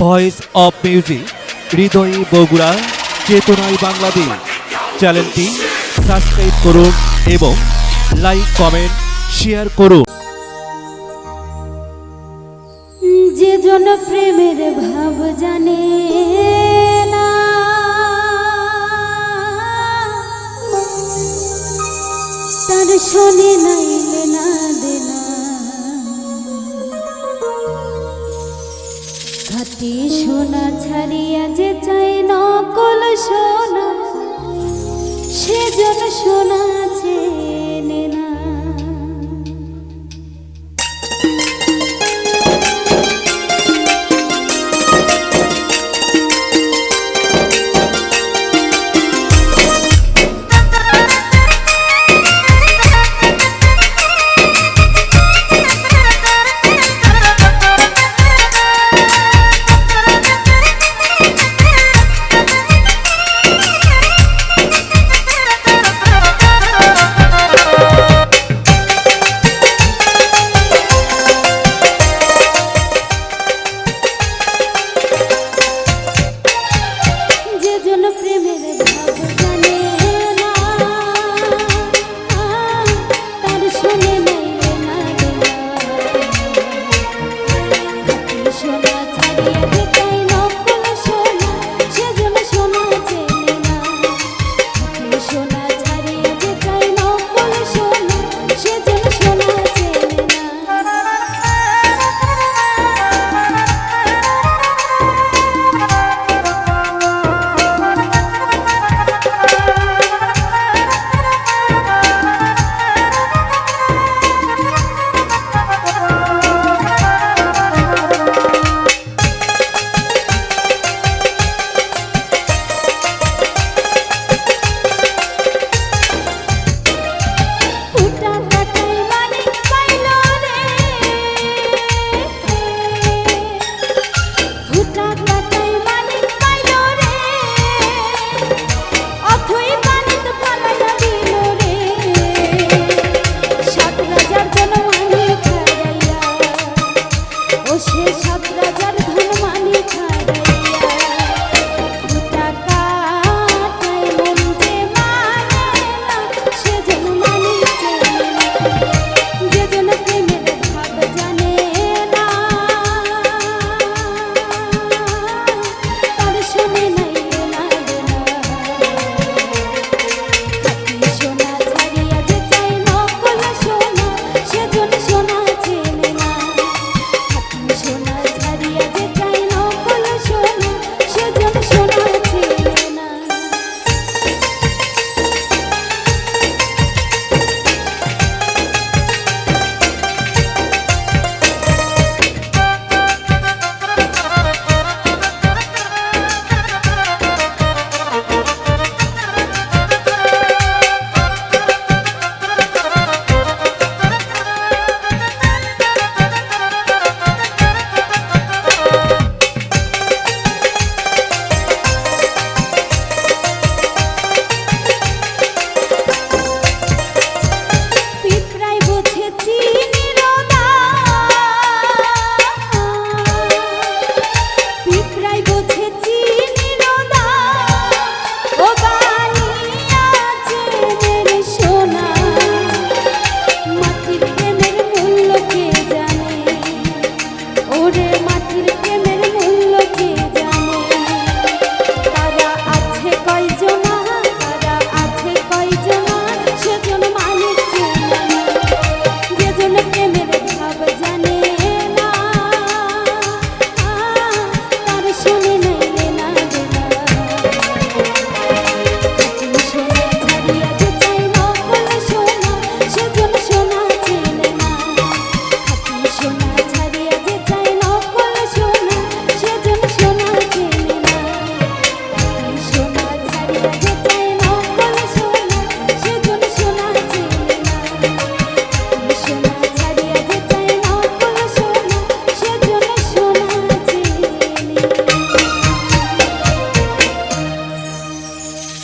Voice of music হৃদয়ে বগুড়া চেতনায় বাংলাদেশ চ্যানেলটি সাবস্ক্রাইব করুন এবং লাইক কমেন্ট শেয়ার করুন। যে জন প্রেমের ভাব জানে না, তার শোনে খাটি সোনা ছাড়িয়া যে চাই নকল সোনা সেজন সোনা